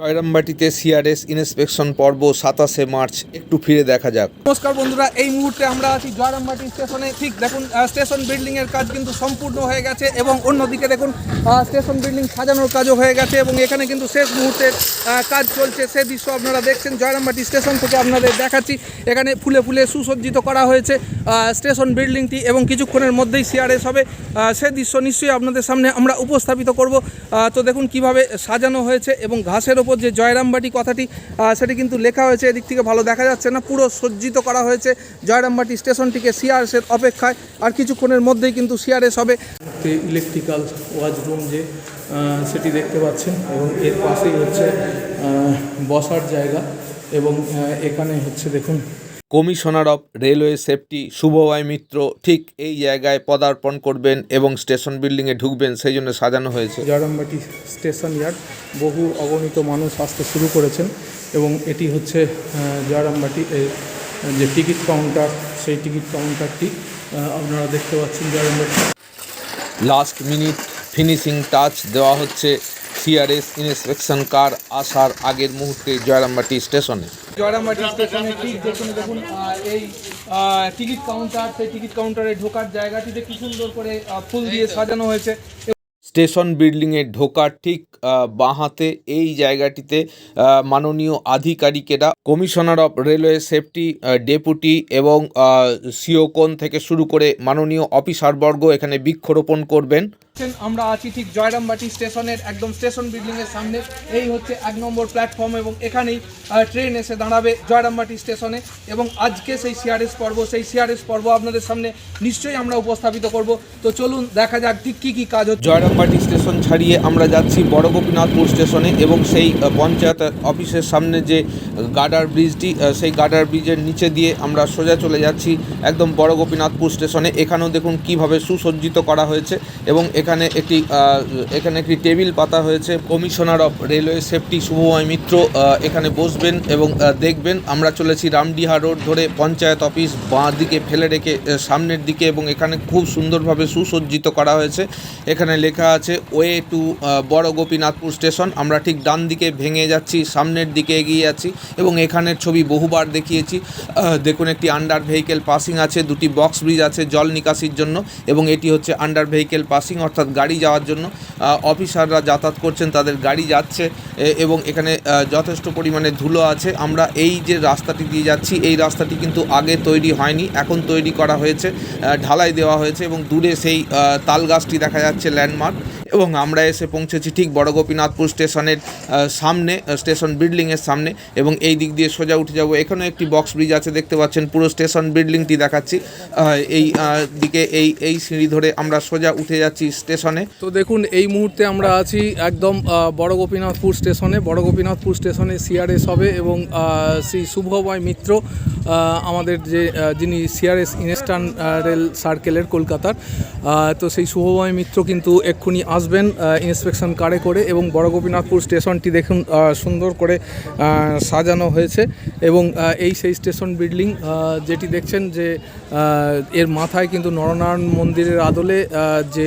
জয়রামবাটিতে CRS inspection পর্ব সাতাশে March, একটু ফিরে দেখা যাক। নমস্কার বন্ধুরা, এই মুহূর্তে আমরা আছি জয়রামবাটি স্টেশনে। ঠিক দেখুন স্টেশন বিল্ডিং এর কাজ কিন্তু সম্পূর্ণ হয়ে গেছে এবং অন্যদিকে দেখুন স্টেশন বিল্ডিং সাজানোর কাজও হয়ে গেছে এবং এখানে কিন্তু শেষ মুহূর্তের কাজ চলছে সে দৃশ্য আপনারা দেখছেন। জয়রামবাটি স্টেশন থেকে আপনাদের দেখাচ্ছি, এখানে ফুলে ফুলে সুসজ্জিত করা হয়েছে স্টেশন বিল্ডিংটি এবং কিছুক্ষণের মধ্যেই সিআরএস হবে। সে দৃশ্য নিশ্চয়ই আপনাদের সামনে আমরা উপস্থাপিত করব। তো দেখুন কীভাবে সাজানো হয়েছে এবং ঘাসের ওপর যে জয়রামবাটি কথাটি সেটি কিন্তু লেখা হয়েছে, এদিক থেকে ভালো দেখা যাচ্ছে না, পুরো সজ্জিত করা হয়েছে। জয়রামবাটি স্টেশনটিকে সিআরএসের অপেক্ষায়, আর কিছুক্ষণের মধ্যেই কিন্তু সিআরএস হবে। ইলেকট্রিক্যাল ইলেকট্রিক্যাল ওয়াশরুম যে সেটি দেখতে পাচ্ছেন, এবং এর পাশেই হচ্ছে বসার জায়গা, এবং এখানে হচ্ছে দেখুন commissioner of railway safety Shubhamay Mitra ঠিক এই জায়গায় পদার্পণ করবেন এবং স্টেশন বিল্ডিংয়ে ঢুকবেন সেই জন্য সাজানো হয়েছে। জয়রামবাটি স্টেশন ইয়ার্ড বহু অগণিত মানুষ আসতে শুরু করেছেন এবং এটি হচ্ছে আহ, জয়রামবাটি যে টিকিট কাউন্টার সেই টিকিট কাউন্টারটি আপনারা দেখতে পাচ্ছেন Jayrambati last minute finishing touch দেওয়া হচ্ছে। সিআরএস ইন্সপেকশন কার আসার আগের মুহূর্তে জয়রামবাটি স্টেশনে। জয়রামবাটি স্টেশনে ঠিক দেখুন দেখুন এই টিকিট কাউন্টার সেই টিকিট কাউন্টারে ঢোকার জায়গাটিতে কি সুন্দর করে ফুল দিয়ে সাজানো হয়েছে। স্টেশন বিল্ডিংয়ে ঢোকার ঠিক বাঁহাতে এই জায়গাটিতে মাননীয় আধিকারিকেরা commissioner of railway safety deputy এবং সিওকোন থেকে শুরু করে মাননীয় অফিসারবর্গ এখানে বৃক্ষরোপণ করবেন। আমরা আছি ঠিক জয়রামবাটি স্টেশনের, একদম স্টেশন বিল্ডিং এর সামনে। এই হচ্ছে এক নম্বর প্ল্যাটফর্ম এবং এখানেই ট্রেন এসে দাঁড়াবে জয়রামবাটি স্টেশনে। এবং আজকে সেই সিআরএস পর্ব, সেই সিআরএস পর্ব আপনাদের সামনে নিশ্চয়ই আমরা উপস্থাপিত করব। তো চলুন, দেখা যাক ঠিক কী কী কাজ হচ্ছে। জয়রামবাটি স্টেশন ছাড়িয়ে আমরা যাচ্ছি বড় গোপীনাথপুর স্টেশনে এবং সেই পঞ্চায়েত অফিসের সামনে যে গার্ডার ব্রিজটি সেই গার্ডার ব্রিজের নিচে দিয়ে আমরা সোজা চলে যাচ্ছি একদম বড় গোপীনাথপুর স্টেশনে। এখানেও দেখুন কীভাবে সুসজ্জিত করা হয়েছে এবং এখানে একটি এখানে একটি টেবিল পাতা হয়েছে। Commissioner of railway safety Subhamoy Mitra এখানে বসবেন এবং দেখবেন। আমরা চলেছি রামডিহা রোড ধরে পঞ্চায়েত অফিস, বাঁ দিকে ফেলে রেখে সামনের দিকে এবং এখানে খুব সুন্দরভাবে সুসজ্জিত করা হয়েছে। এখানে লেখা আছে, ওয়ে টু বড় গোপীনাথপুর স্টেশন। আমরা ঠিক ডান দিকে ভেঙে যাচ্ছি, সামনের দিকে এগিয়ে যাচ্ছি এবং এখানের ছবি বহুবার দেখিয়েছি। দেখুন, একটি আন্ডার ভেহিকেল পাসিং আছে, দুটি বক্স ব্রিজ আছে জল নিকাশির জন্য এবং এটি হচ্ছে আন্ডার ভেহিকেল পাসিং অর্থাৎ গাড়ি যাওয়ার জন্য অফিসাররা যাতায়াত করছেন, তাদের গাড়ি যাচ্ছে এবং এখানে যথেষ্ট পরিমাণে ধুলো আছে। আমরা এই যে রাস্তাটি দিয়ে যাচ্ছি, এই রাস্তাটি কিন্তু আগে তৈরি হয়নি, এখন তৈরি করা হয়েছে ঢালাই দেওয়া হয়েছে, এবং দূরে সেই তাল গাছটি দেখা যাচ্ছে, ল্যান্ডমার্ক, এবং আমরা এসে পৌঁছেছি ঠিক বড় গোপীনাথপুর স্টেশনের সামনে স্টেশন বিল্ডিংয়ের সামনে, এবং এই দিক দিয়ে সোজা উঠে যাব। এখানে একটি বক্স ব্রিজ আছে, দেখতে পাচ্ছেন, পুরো স্টেশন বিল্ডিংটি দেখাচ্ছি এই দিকে এই এই সিঁড়ি ধরে আমরা সোজা উঠে যাচ্ছি স্টেশনে। তো দেখুন, এই মুহূর্তে আমরা আছি একদম বড় গোপীনাথপুর স্টেশনে। বড় গোপীনাথপুর স্টেশনে সিআরএস হবে এবং শ্রী শুভময় মিত্র আমাদের যে যিনি সিআরএস ইনস্টার্ন রেল সার্কেলের কলকাতার। তো সেই শুভময় মিত্র কিন্তু এক্ষুনি আসবেন ইন্সপেকশন কারে করে এবং বড় গোপীনাথপুর স্টেশনটি দেখুন সুন্দর করে সাজানো হয়েছে এবং এই সেই স্টেশন বিল্ডিং যেটি দেখছেন যে এর মাথায় কিন্তু নরনারায়ণ মন্দিরের আদলে যে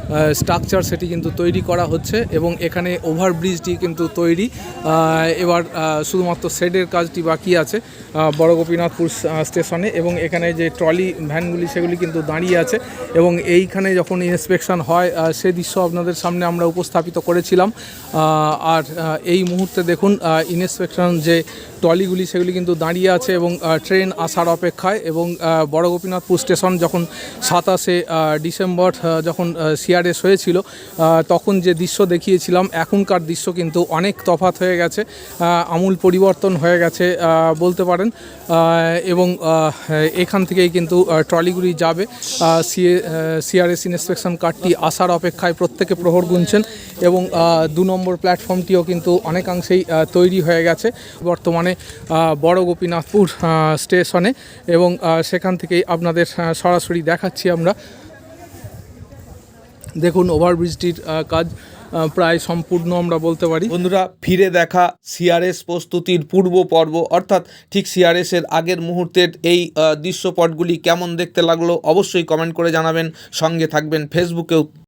স্ট্রাকচার সেটি কিন্তু তৈরি করা হচ্ছে এবং এখানে ওভারব্রিজটি কিন্তু তৈরি। এবার শুধুমাত্র শেডের কাজটি বাকি আছে বড় গোপীনাথপুর স্টেশনে এবং এখানে যে ট্রলি ভ্যানগুলি সেগুলি কিন্তু দাঁড়িয়ে আছে এবং এইখানে যখন ইন্সপেকশন হয় সে দৃশ্য আপনাদের সামনে আমরা উপস্থাপিত করেছিলাম। আর এই মুহূর্তে দেখুন ইন্সপেকশন যে ট্রলিগুলি সেগুলি কিন্তু দাঁড়িয়ে আছে এবং ট্রেন আসার অপেক্ষায় এবং বড় গোপীনাথপুর স্টেশন যখন সাতাশে ডিসেম্বর যখন সিআরএস হয়েছিল আহ, তখন যে দৃশ্য দেখিয়েছিলাম এখনকার দৃশ্য কিন্তু অনেক তফাত হয়ে গেছে আমূল পরিবর্তন হয়ে গেছে বলতে পারেন এবং এখান থেকেই কিন্তু ট্রলিগুলি যাবে সিআরএস ইন্সপেকশন কার্ডটি আসার অপেক্ষায় প্রত্যেকে প্রহর গুনছেন এবং দু নম্বর প্ল্যাটফর্মটিও কিন্তু অনেকাংশেই তৈরি হয়ে গেছে বর্তমানে বড় গোপীনাথপুর স্টেশনে এবং সেখান থেকেই আপনাদের সরাসরি দেখাচ্ছি আমরা দেখুন, ওভারব্রিজটির কাজ প্রায় সম্পূর্ণ আমরা বলতে পারি। বন্ধুরা, ফিরে দেখা সিআরএস প্রস্তুতির পূর্ব পর্ব, অর্থাৎ ঠিক সিআরএস এর আগের মুহূর্তের এই দৃশ্যপটগুলি কেমন দেখতে লাগল অবশ্যই কমেন্ট করে জানাবেন। সঙ্গে থাকবেন ফেসবুকেও